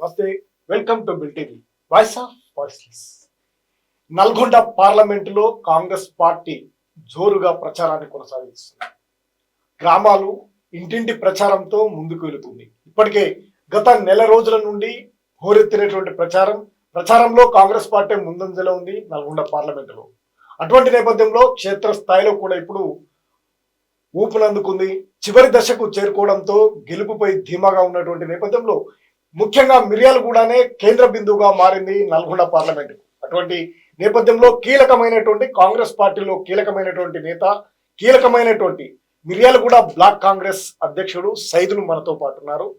నమస్తే welcome to Bil TV voice of voiceless Nalgonda పార్లమెంటులో Congress party జోరుగా ప్రచారాన్ని కొనసాగిస్తుంది. గ్రామాలు ఇంటింటి ప్రచారంతో ముందుకు వెళుతుంది. ఇప్పటికే గత నెల రోజుల నుండి హోరెత్తినటువంటి ప్రచారం ప్రచారంలో కాంగ్రెస్ పార్టీ ముందంజలో ఉంది నల్గొండ పార్లమెంటులో. అటువంటి నేపథ్యంలో క్షేత్రస్థాయిలో కూడా ఇప్పుడు ఊపునందుకుంది. చివరి దశకు చేరుకోవడంతో గెలుపుపై ధీమాగా ఉన్నటువంటి నేపథ్యంలో ముఖ్యంగా మిర్యాలగూడనే కేంద్ర బిందువుగా మారింది నల్గొండ పార్లమెంట్. అటువంటి నేపథ్యంలో కీలకమైనటువంటి కాంగ్రెస్ పార్టీలో కీలకమైనటువంటి నేత కీలకమైనటువంటి మిర్యాలగూడ బ్లాక్ కాంగ్రెస్ అధ్యక్షుడు సైదులు మనతో పాటు ఉన్నారు.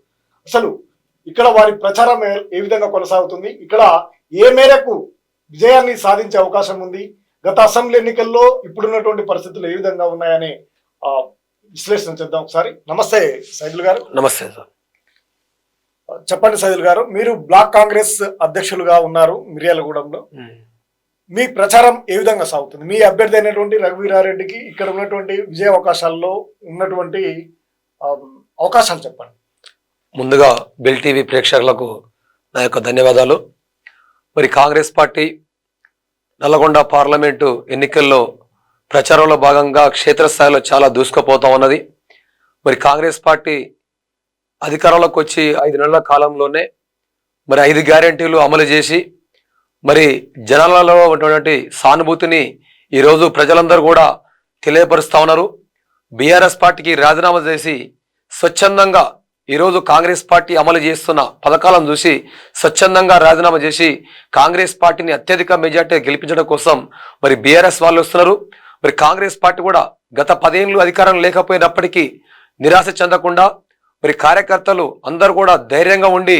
అసలు ఇక్కడ వారి ప్రచారం ఏ- విధంగా కొనసాగుతుంది? ఇక్కడ ఏ మేరకు విజయాన్ని సాధించే అవకాశం ఉంది? గత అసెంబ్లీ ఎన్నికల్లో ఇప్పుడున్నటువంటి పరిస్థితులు ఏ విధంగా ఉన్నాయనే విశ్లేషణ చేద్దాం ఒకసారి. నమస్తే సైదులు గారు. నమస్తే సార్. చెప్పండి సైదుల్ గారు మీరు బ్లాక్ కాంగ్రెస్ అధ్యక్షులుగా ఉన్నారు మిర్యాలగూడెంలో. మీ ప్రచారం ఏ విధంగా సాగుతుంది? మీ అభ్యర్థి అయినటువంటి రఘువీరారెడ్డికి ఇక్కడ ఉన్నటువంటి విజయ అవకాశాల్లో ఉన్నటువంటి అవకాశాలు చెప్పండి. ముందుగా బిల్ టీవీ ప్రేక్షకులకు నా యొక్క ధన్యవాదాలు. మరి కాంగ్రెస్ పార్టీ నల్లగొండ పార్లమెంటు ఎన్నికల్లో ప్రచారంలో భాగంగా క్షేత్రస్థాయిలో చాలా దూసుకుపోతా ఉన్నది. మరి కాంగ్రెస్ పార్టీ అధికారంలోకి వచ్చి ఐదు నెలల కాలంలోనే మరి ఐదు గ్యారెంటీలు అమలు చేసి మరి జనాలలో ఉన్నటువంటి సానుభూతిని ఈరోజు ప్రజలందరూ కూడా తెలియపరుస్తూ ఉన్నారు. బీఆర్ఎస్ పార్టీకి రాజీనామా చేసి స్వచ్ఛందంగా ఈరోజు కాంగ్రెస్ పార్టీ అమలు చేస్తున్న పథకాలను చూసి స్వచ్ఛందంగా రాజీనామా చేసి కాంగ్రెస్ పార్టీని అత్యధిక మెజార్టీ గెలిపించడం కోసం మరి బీఆర్ఎస్ వాళ్ళు వస్తున్నారు. మరి కాంగ్రెస్ పార్టీ కూడా గత పదేళ్ళు అధికారం లేకపోయినప్పటికీ నిరాశ చెందకుండా మరి కార్యకర్తలు అందరూ కూడా ధైర్యంగా ఉండి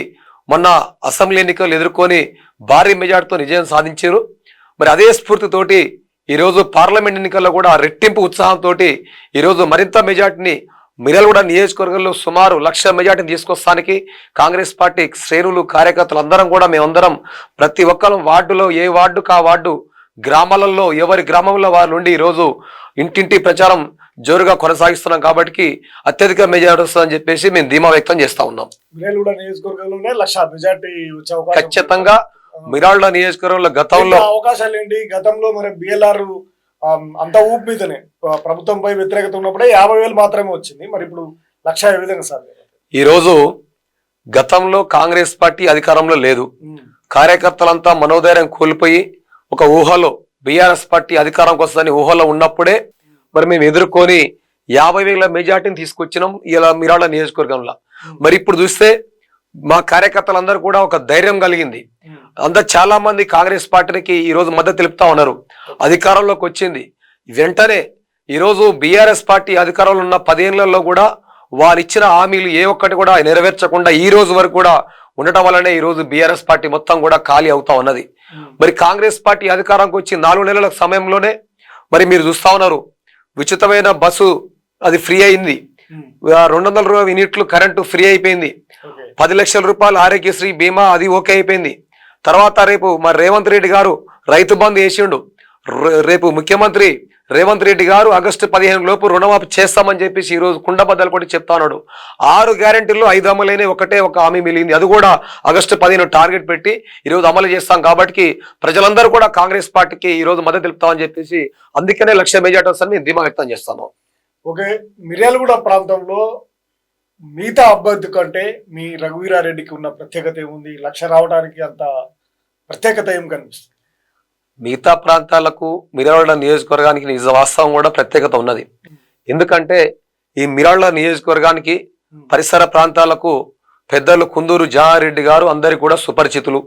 మొన్న అసెంబ్లీ ఎన్నికలు ఎదుర్కొని భారీ మెజార్టీతో విజయం సాధించారు. మరి అదే స్ఫూర్తితోటి ఈరోజు పార్లమెంట్ ఎన్నికల్లో కూడా రెట్టింపు ఉత్సాహంతో ఈరోజు మరింత మెజార్టీని మిరల్గూడ నియోజకవర్గంలో సుమారు లక్ష మెజార్టీని తీసుకొస్తానికి కాంగ్రెస్ పార్టీ శ్రేణులు కార్యకర్తలు అందరం కూడా మేమందరం ప్రతి ఒక్కరు వార్డులో ఏ వార్డు కా వార్డు గ్రామాలలో ఎవరి గ్రామంలో వారి నుండి ఈరోజు ఇంటింటి ప్రచారం జోరుగా కొనసాగిస్తున్నాం కాబట్టి అత్యధిక మెజార్టీ వస్తుందని చెప్పేసి మేము ధీమా వ్యక్తం చేస్తా ఉన్నాం. ఖచ్చితంగా మిరాళ్ళ నియోజకవర్గంలో గతంలో అవకాశాలు ఏంటి? గతంలో మరి బిఎల్ఆర్ అంత ఊపు మీదనే ప్రభుత్వంపై వ్యతిరేకత ఉన్నప్పుడే యాభై వేలు మాత్రమే వచ్చింది. మరి ఇప్పుడు లక్ష ఏ విధంగా సాధ్యం? ఈరోజు గతంలో కాంగ్రెస్ పార్టీ అధికారంలో లేదు. కార్యకర్తలంతా మనోధైర్యం కోల్పోయి ఒక ఊహలో బీఆర్ఎస్ పార్టీ అధికారంకి వస్తుందని ఊహలో ఉన్నప్పుడే మరి మేము ఎదుర్కొని యాభై వేల మెజార్టీని తీసుకొచ్చినాం ఇలా మిరాళ్ళ నియోజకవర్గంలో. మరి ఇప్పుడు చూస్తే మా కార్యకర్తలందరూ కూడా ఒక ధైర్యం కలిగింది. అందరు చాలా మంది కాంగ్రెస్ పార్టీకి ఈ రోజు మద్దతు తెలుపుతా ఉన్నారు. అధికారంలోకి వచ్చింది. వెంటనే ఈరోజు బీఆర్ఎస్ పార్టీ అధికారంలో ఉన్న పదేళ్ళలో కూడా వారు ఇచ్చిన హామీలు ఏ ఒక్కటి కూడా నెరవేర్చకుండా ఈ రోజు వరకు కూడా ఉండటం వల్లనే ఈ రోజు బీఆర్ఎస్ పార్టీ మొత్తం కూడా ఖాళీ అవుతా ఉన్నది. మరి కాంగ్రెస్ పార్టీ అధికారంకి వచ్చి నాలుగు నెలల సమయంలోనే మరి మీరు చూస్తా ఉన్నారు. ఉచితమైన బస్సు అది ఫ్రీ అయింది. ఆ రెండు వందల యూనిట్లు కరెంటు ఫ్రీ అయిపోయింది. పది లక్షల రూపాయలు ఆరోగ్యశ్రీ బీమా అది ఓకే అయిపోయింది. తర్వాత రేపు మరి రేవంత్ రెడ్డి గారు రైతు బంధు వేసిండు. రే- రేపు ముఖ్యమంత్రి రేవంత్ రెడ్డి గారు ఆగస్టు పదిహేను లోపు రుణమాఫీ చేస్తామని చెప్పేసి ఈరోజు కుండబద్దలు కూడా చెప్తా ఉన్నాడు. ఆరు గ్యారంటీల్లో ఐదు అమలైన ఒకటే ఒక హామీ మిగిలింది. అది కూడా ఆగస్టు పదిహేను టార్గెట్ పెట్టి ఈరోజు అమలు చేస్తాం కాబట్టి ప్రజలందరూ కూడా కాంగ్రెస్ పార్టీకి ఈరోజు మద్దతు తెలుపుతామని చెప్పేసి అందుకనే లక్ష్య మెజార్టీ వస్తుందని మేము ధీమా వ్యక్తం చేస్తాను. ఓకే మిర్యాలగూడ ప్రాంతంలో మిగతా అభ్యర్థి కంటే మీ రఘువీరారెడ్డికి ఉన్న ప్రత్యేకత ఏముంది? లక్ష రావడానికి అంత ప్రత్యేకత ఏం కనిపిస్తుంది? మిగతా ప్రాంతాలకు మిరాళ్ళ నియోజకవర్గానికి నిజ వాస్తవం కూడా ప్రత్యేకత ఉన్నది. ఎందుకంటే ఈ మిరాళ్ళ నియోజకవర్గానికి పరిసర ప్రాంతాలకు పెద్దలు కుందూరు జహారెడ్డి గారు అందరికి కూడా సుపరిచితులు.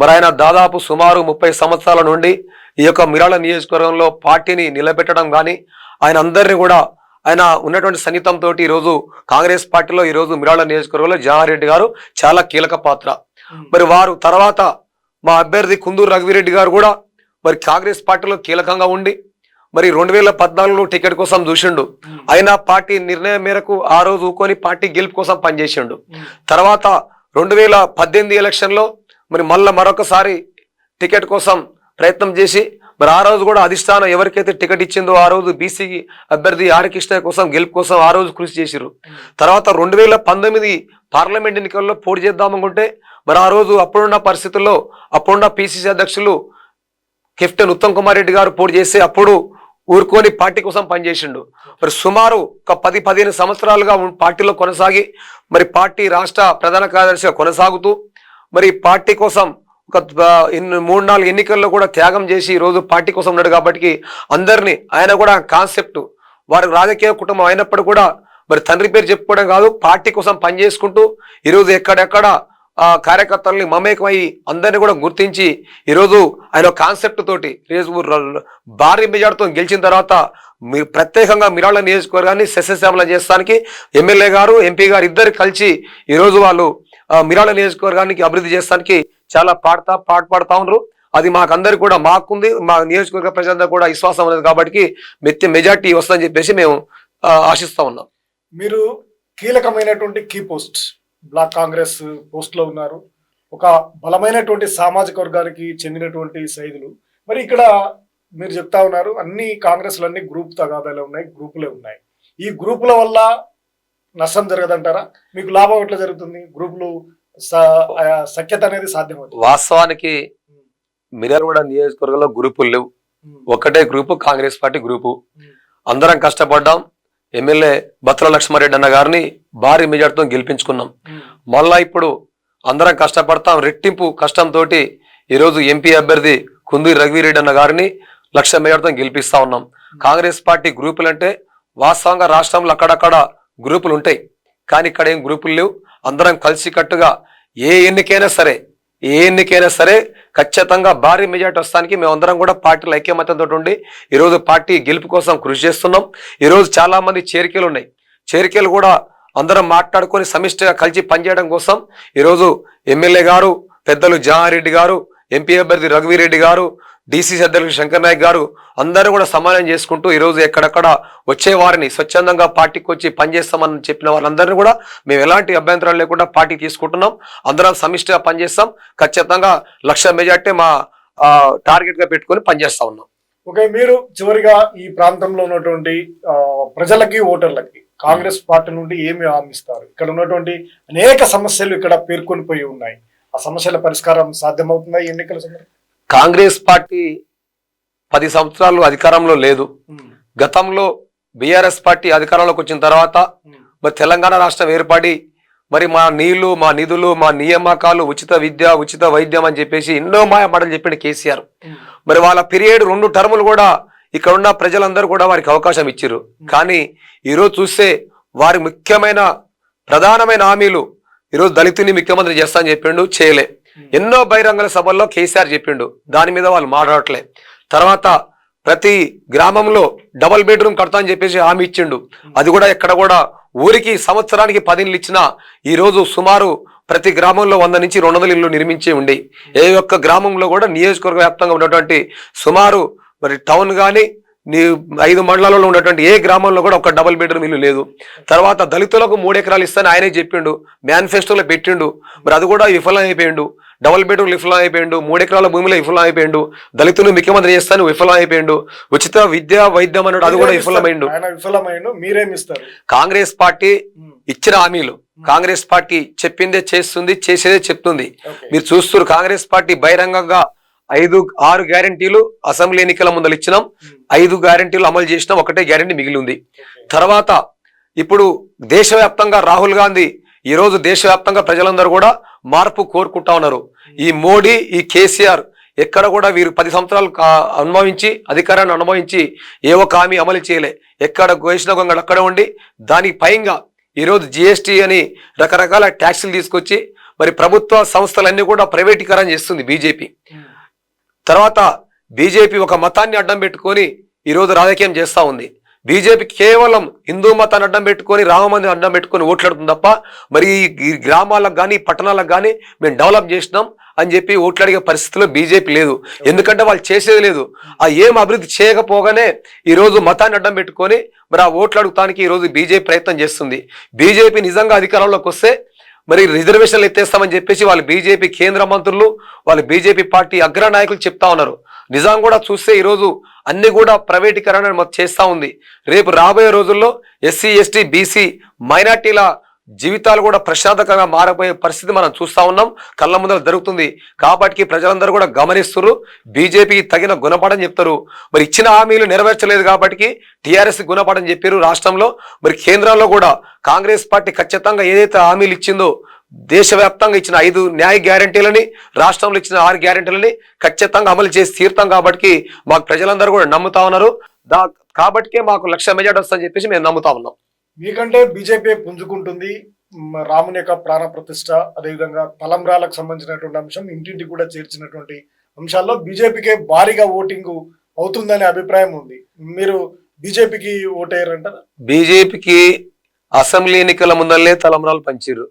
మరి ఆయన దాదాపు సుమారు ముప్పై సంవత్సరాల నుండి ఈ యొక్క మిరాళ్ళ నియోజకవర్గంలో పార్టీని నిలబెట్టడం కానీ ఆయన అందరినీ కూడా ఆయన ఉన్నటువంటి సన్నిహితంతో ఈరోజు కాంగ్రెస్ పార్టీలో ఈరోజు మిరాళ్ళ నియోజకవర్గంలో జహారెడ్డి గారు చాలా కీలక పాత్ర. మరి వారు తర్వాత మా అభ్యర్థి కుందూరు రఘువీరెడ్డి గారు కూడా మరి కాంగ్రెస్ పార్టీలో కీలకంగా ఉండి మరి రెండు వేల పద్నాలుగులో టికెట్ కోసం చూసిండు. అయినా పార్టీ నిర్ణయం మేరకు ఆ రోజు ఊకొని పార్టీ గెలుపు కోసం పనిచేసిండు. తర్వాత రెండు వేల పద్దెనిమిది ఎలక్షన్లో మరి మళ్ళీ మరొకసారి టికెట్ కోసం ప్రయత్నం చేసి మరి ఆ రోజు కూడా అధిష్టానం ఎవరికైతే టికెట్ ఇచ్చిందో ఆ రోజు బీసీ అభ్యర్థి ఆరకృష్ణ కోసం గెలుపు కోసం ఆ రోజు కృషి చేసిరు తర్వాత రెండు వేల పంతొమ్మిది పార్లమెంట్ ఎన్నికల్లో పోటీ చేద్దామనుకుంటే మరి ఆ రోజు అప్పుడున్న పరిస్థితుల్లో అప్పుడున్న పిసిసి అధ్యక్షులు కెప్టెన్ ఉత్తమ్ కుమార్ రెడ్డి గారు పోటీ చేసి అప్పుడు ఊరుకొని పార్టీ కోసం పనిచేసిండు. మరి సుమారు ఒక పది పదిహేను సంవత్సరాలుగా పార్టీలో కొనసాగి మరి పార్టీ రాష్ట్ర ప్రధాన కార్యదర్శిగా కొనసాగుతూ మరి పార్టీ కోసం ఒక మూడు నాలుగు ఎన్నికల్లో కూడా త్యాగం చేసి ఈ రోజు పార్టీ కోసం ఉన్నాడు కాబట్టి అందరినీ ఆయన కూడా కాన్సెప్ట్ వారి రాజకీయ కుటుంబం అయినప్పుడు కూడా మరి తండ్రి పేరు చెప్పుకోవడం కాదు పార్టీ కోసం పనిచేసుకుంటూ ఈరోజు ఎక్కడెక్కడ కార్యకర్తల్ని మమేకమై అందరినీ కూడా గుర్తించి ఈరోజు ఆయన కాన్సెప్ట్ తోటి రేపు భారీ మెజార్టీతో గెలిచిన తర్వాత మీరు ప్రత్యేకంగా మిరాళ్ళ నియోజకవర్గాన్ని సస్యశ్యామలం చేస్తానికి ఎమ్మెల్యే గారు ఎంపీ గారు ఇద్దరు కలిసి ఈరోజు వాళ్ళు మిరాళ్ళ నియోజకవర్గానికి అభివృద్ధి చేస్తానికి చాలా పాడతా పాట పాడుతా ఉన్నారు. అది మాకందరికి కూడా మాకుంది. మా నియోజకవర్గ ప్రజలందరూ కూడా విశ్వాసం ఉన్నది కాబట్టి మెత్తి మెజార్టీ వస్తుందని చెప్పేసి మేము ఆశిస్తూ ఆశిస్తా ఉన్నాం. మీరు కీలకమైనటువంటి కీ పోస్ట్ బ్లాక్ కాంగ్రెస్ పోస్ట్లో ఉన్నారు. ఒక బలమైనటువంటి సామాజిక వర్గానికి చెందినటువంటి సైదులు. మరి ఇక్కడ మీరు చెప్తా ఉన్నారు అన్ని కాంగ్రెస్లు అన్ని గ్రూప్ తగాదాలే ఉన్నాయి గ్రూపులే ఉన్నాయి. ఈ గ్రూపుల వల్ల నష్టం జరగదంటారా? మీకు లాభం ఎట్లా జరుగుతుంది? గ్రూపులు సఖ్యత అనేది సాధ్యమవుతుంది? వాస్తవానికి మిర్యాలగూడ నియోజకవర్గంలో గ్రూపులు లేవు. ఒకటే గ్రూపు కాంగ్రెస్ పార్టీ గ్రూపు అందరం కష్టపడ్డాం. ఎమ్మెల్యే బత్ర లక్ష్మారెడ్డి అన్న గారిని భారీ మెజార్టీతో గెలిపించుకున్నాం. మళ్ళా ఇప్పుడు అందరం కష్టపడతాం. రెట్టింపు కష్టంతో ఈరోజు ఎంపీ అభ్యర్థి కుందూరి రఘువీరెడ్డి అన్న గారిని లక్ష మెజార్టీతో గెలిపిస్తా ఉన్నాం. కాంగ్రెస్ పార్టీ గ్రూపులు అంటే వాస్తవంగా రాష్ట్రంలో అక్కడక్కడ గ్రూపులు ఉంటాయి. కానీ ఇక్కడ ఏం గ్రూపులు లేవు. అందరం కలిసికట్టుగా ఏ ఎన్నికైనా సరే ఏ ఎన్నికైనా సరే ఖచ్చితంగా భారీ మెజార్టీ వస్తానికి మేమందరం కూడా పార్టీల ఐక్యమత్యంతో ఉండి ఈరోజు పార్టీ గెలుపు కోసం కృషి చేస్తున్నాం. ఈరోజు చాలామంది చేరికలు ఉన్నాయి. చేరికలు కూడా అందరం మాట్లాడుకొని సమిష్టిగా కలిసి పనిచేయడం కోసం ఈరోజు ఎమ్మెల్యే గారు పెద్దలు జాహారెడ్డి గారు ఎంపీ అభ్యర్థి రఘువీరెడ్డి గారు డిసిసి అధ్యక్షుడు శంకర్ నాయక్ గారు అందరూ కూడా సమానం చేసుకుంటూ ఈరోజు ఎక్కడెక్కడ వచ్చే వారిని స్వచ్ఛందంగా పార్టీకి వచ్చి పనిచేస్తామని చెప్పిన వారందరినీ కూడా మేము ఎలాంటి అభ్యంతరాలు లేకుండా పార్టీ తీసుకుంటున్నాం. అందరం సమిష్టిగా పనిచేస్తాం. ఖచ్చితంగా లక్ష మెజార్టీ మా టార్గెట్గా పెట్టుకొని పనిచేస్తా ఉన్నాం. ఓకే మీరు చివరిగా ఈ ప్రాంతంలో ఉన్నటువంటి ప్రజలకి ఓటర్లకి కాంగ్రెస్ పార్టీ నుండి ఏమి హామీస్తారు ఇక్కడ ఉన్నటువంటి అనేక సమస్యలు ఇక్కడ పేర్కొనిపోయి ఉన్నాయి. ఆ సమస్యల పరిష్కారం సాధ్యమవుతుందా ఎన్నికల సందర్భంగా కాంగ్రెస్ పార్టీ పది సంవత్సరాలు అధికారంలో లేదు. గతంలో బీఆర్ఎస్ పార్టీ అధికారంలోకి వచ్చిన తర్వాత మరి తెలంగాణ రాష్ట్రం ఏర్పడి మరి మా నీళ్ళు మా నిధులు మా నియామకాలు ఉచిత విద్య ఉచిత వైద్యం అని చెప్పేసి ఎన్నో మాయ మాటలు చెప్పిండు కేసీఆర్ మరి వాళ్ళ పీరియడ్ రెండు టర్ములు కూడా ఇక్కడ ఉన్న ప్రజలందరూ కూడా వారికి అవకాశం ఇచ్చారు కానీ ఈరోజు చూస్తే వారి ముఖ్యమైన ప్రధానమైన హామీలు ఈరోజు దళితుని ముఖ్యమంత్రి చేస్తా అని చెప్పిండు చేయలే. ఎన్నో బహిరంగ సభల్లో కేసీఆర్ చెప్పిండు. దాని మీద వాళ్ళు మాట్లాడట్లే. తర్వాత ప్రతి గ్రామంలో డబల్ బెడ్రూమ్ కడతా అని చెప్పేసి హామీ ఇచ్చిండు. అది కూడా ఎక్కడ కూడా ఊరికి సంవత్సరానికి పదిళ్ళు ఇచ్చినా ఈ రోజు సుమారు ప్రతి గ్రామంలో వంద నుంచి రెండు వందల ఇల్లు నిర్మించి ఉండి. ఏ ఒక్క గ్రామంలో కూడా నియోజకవర్గ వ్యాప్తంగా ఉన్నటువంటి సుమారు మరి టౌన్ కానీ నీ ఐదు మండలాలలో ఉన్నటువంటి ఏ గ్రామంలో కూడా ఒక డబుల్ బెడ్రూమ్ ఇల్లు లేదు. తర్వాత దళితులకు మూడు ఎకరాలు ఇస్తానని ఆయనే చెప్పిండు. మేనిఫెస్టోలో పెట్టిండు. మరి అది కూడా విఫలం అయిపోయిండు. డబుల్ బెడ్రూమ్ విఫలం అయిపోయిండు. మూడు ఎకరాల భూమిలో విఫలం అయిపోయిండు. దళితులు ముఖ్యమంత్రి చేస్తాను విఫలం అయిపోయిండు. ఉచిత విద్య వైద్యం అన్నాడు అది కూడా విఫలమైండు. విఫలమైండు. కాంగ్రెస్ పార్టీ ఇచ్చిన హామీలు. కాంగ్రెస్ పార్టీ చెప్పిందే చేస్తుంది చేసేదే చెప్తుంది. మీరు చూస్తున్నారు కాంగ్రెస్ పార్టీ బహిరంగంగా ఐదు ఆరు గ్యారంటీలు అసెంబ్లీ ఎన్నికల ముందలు ఇచ్చినాం. ఐదు గ్యారంటీలు అమలు చేసినాం. ఒకటే గ్యారంటీ మిగిలి ఉంది. తర్వాత ఇప్పుడు దేశవ్యాప్తంగా రాహుల్ గాంధీ ఈ రోజు దేశవ్యాప్తంగా ప్రజలందరూ కూడా మార్పు కోరుకుంటా ఉన్నారు. ఈ మోడీ ఈ కేసీఆర్ ఎక్కడ కూడా వీరు పది సంవత్సరాలు అనుభవించి అధికారాన్ని అనుభవించి ఏ ఒక్క హామీ అమలు చేయలే. ఎక్కడ వేసిన గొంగడు అక్కడ ఉండి దానికి పైగా ఈరోజు జిఎస్టీ అని రకరకాల ట్యాక్సులు తీసుకొచ్చి మరి ప్రభుత్వ సంస్థలన్నీ కూడా ప్రైవేటీకరణ చేస్తుంది బీజేపీ. తర్వాత బీజేపీ ఒక మతాన్ని అడ్డం పెట్టుకొని ఈరోజు రాజకీయం చేస్తూ ఉంది. బీజేపీ కేవలం హిందూ మతాన్ని అడ్డం పెట్టుకొని రామమంది అడ్డం పెట్టుకొని ఓట్లాడుతుంది తప్ప మరి ఈ గ్రామాలకు కానీ పట్టణాలకు కానీ మేము డెవలప్ చేసినాం అని చెప్పి ఓట్లాడిగే పరిస్థితిలో బీజేపీ లేదు. ఎందుకంటే వాళ్ళు చేసేది లేదు. ఆ ఏం అభివృద్ధి చేయకపోగానే ఈరోజు మతాన్ని అడ్డం పెట్టుకొని మరి ఆ ఓట్లాడుతానికి ఈరోజు బీజేపీ ప్రయత్నం చేస్తుంది. బీజేపీ నిజంగా అధికారంలోకి వస్తే మరి రిజర్వేషన్లు ఎత్తేస్తామని చెప్పేసి వాళ్ళు బీజేపీ కేంద్ర మంత్రులు వాళ్ళు బీజేపీ పార్టీ అగ్ర నాయకులు చెప్తా ఉన్నారు. నిజాం కూడా చూస్తే ఈరోజు అన్ని కూడా ప్రైవేటీకరణ చేస్తూ ఉంది. రేపు రాబోయే రోజుల్లో ఎస్సీ ఎస్టీ బీసీ మైనార్టీల జీవితాలు కూడా ప్రశాంతకంగా మారబోయే పరిస్థితి మనం చూస్తా ఉన్నాం. కళ్ళ ముందర జరుగుతుంది. కాబట్టి ప్రజలందరూ కూడా గమనిస్తున్నారు బీజేపీకి తగిన గుణపాఠం చెప్తారు. మరి ఇచ్చిన హామీలు నెరవేర్చలేదు కాబట్టి టీఆర్ఎస్ గుణపాఠం చెప్పారు రాష్ట్రంలో. మరి కేంద్రంలో కూడా కాంగ్రెస్ పార్టీ ఖచ్చితంగా ఏదైతే హామీలు ఇచ్చిందో దేశవ్యాప్తంగా ఇచ్చిన ఐదు న్యాయ గ్యారంటీలని రాష్ట్రంలో ఇచ్చిన ఆరు గ్యారంటీలని ఖచ్చితంగా అమలు చేసి తీరుతాం కాబట్టి మాకు ప్రజలందరూ కూడా నమ్ముతా ఉన్నారు. దా కాబట్టికే మాకు లక్ష మెజార్టీ వస్తుందని చెప్పేసి మేము నమ్ముతా ఉన్నాం. మీకంటే బీజేపీ పుంజుకుంటుంది రాముని యొక్క ప్రాణ ప్రతిష్ట అదేవిధంగా తలంబ్రాలకు సంబంధించినటువంటి అంశం ఇంటింటికి కూడా చేర్చినటువంటి అంశాల్లో బీజేపీకే భారీగా ఓటింగ్ అవుతుందనే అభిప్రాయం ఉంది. మీరు బీజేపీకి ఓటేయరంటారా బీజేపీకి అసెంబ్లీ ఎన్నికల ముందల్లే తలంబరాలు పంచారు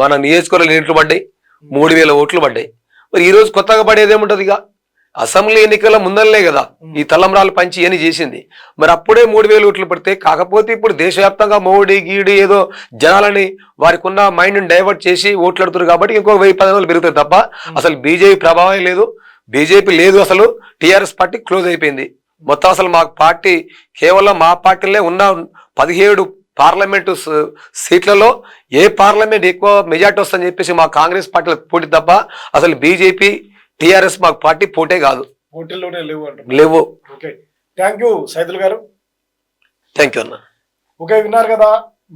మన నియోజకవర్గం ఎన్నికలు పడ్డాయి మూడు వేల ఓట్లు పడ్డాయి. మరి ఈ రోజు కొత్తగా పడేది ఏముంటది ఇక? అసెంబ్లీ ఎన్నికల ముందల్లే కదా ఈ తలంబరాలు పంచి అని చేసింది. మరి అప్పుడే మూడు వేల ఓట్లు పడితే కాకపోతే ఇప్పుడు దేశవ్యాప్తంగా మోడీ గీడి ఏదో జనాలని వారికి ఉన్న మైండ్ డైవర్ట్ చేసి ఓట్లాడుతున్నారు కాబట్టి ఇంకో వెయ్యి పది పెరుగుతాయి తప్ప అసలు బీజేపీ ప్రభావం లేదు. బీజేపీ లేదు అసలు. టీఆర్ఎస్ పార్టీ క్లోజ్ అయిపోయింది. మొత్తం అసలు మా పార్టీ కేవలం మా పార్టీలే ఉన్న పదిహేడు పార్లమెంటు సీట్లలో ఏ పార్లమెంట్ ఎక్కువ మెజార్టీ వస్తుందని చెప్పేసి మా కాంగ్రెస్ పార్టీలో పోటీ తప్ప అసలు బీజేపీ టీఆర్ఎస్ మా పార్టీ పోటే కాదు. పోటీల్లోనే లేవు లేవు. ఓకే. థ్యాంక్ యూ సైదుల్ గారు. థ్యాంక్ యూ అన్న. ఓకే విన్నారు కదా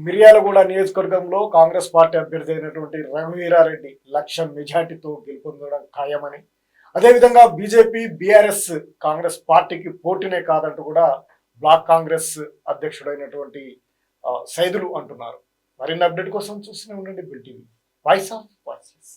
మిర్యాలగూడ నియోజకవర్గంలో కాంగ్రెస్ పార్టీ అభ్యర్థి అయినటువంటి రఘువీరారెడ్డి లక్ష మెజార్టీతో గెలుపొందడం ఖాయమని. అదేవిధంగా బీజేపీ బీఆర్ఎస్ కాంగ్రెస్ పార్టీకి పోటీనే కాదంటూ కూడా బ్లాక్ కాంగ్రెస్ అధ్యక్షుడైనటువంటి సైదులు అంటున్నారు. మరిన్ని అప్డేట్ కోసం చూస్తూనే ఉండండి Bil TV. Voice of voices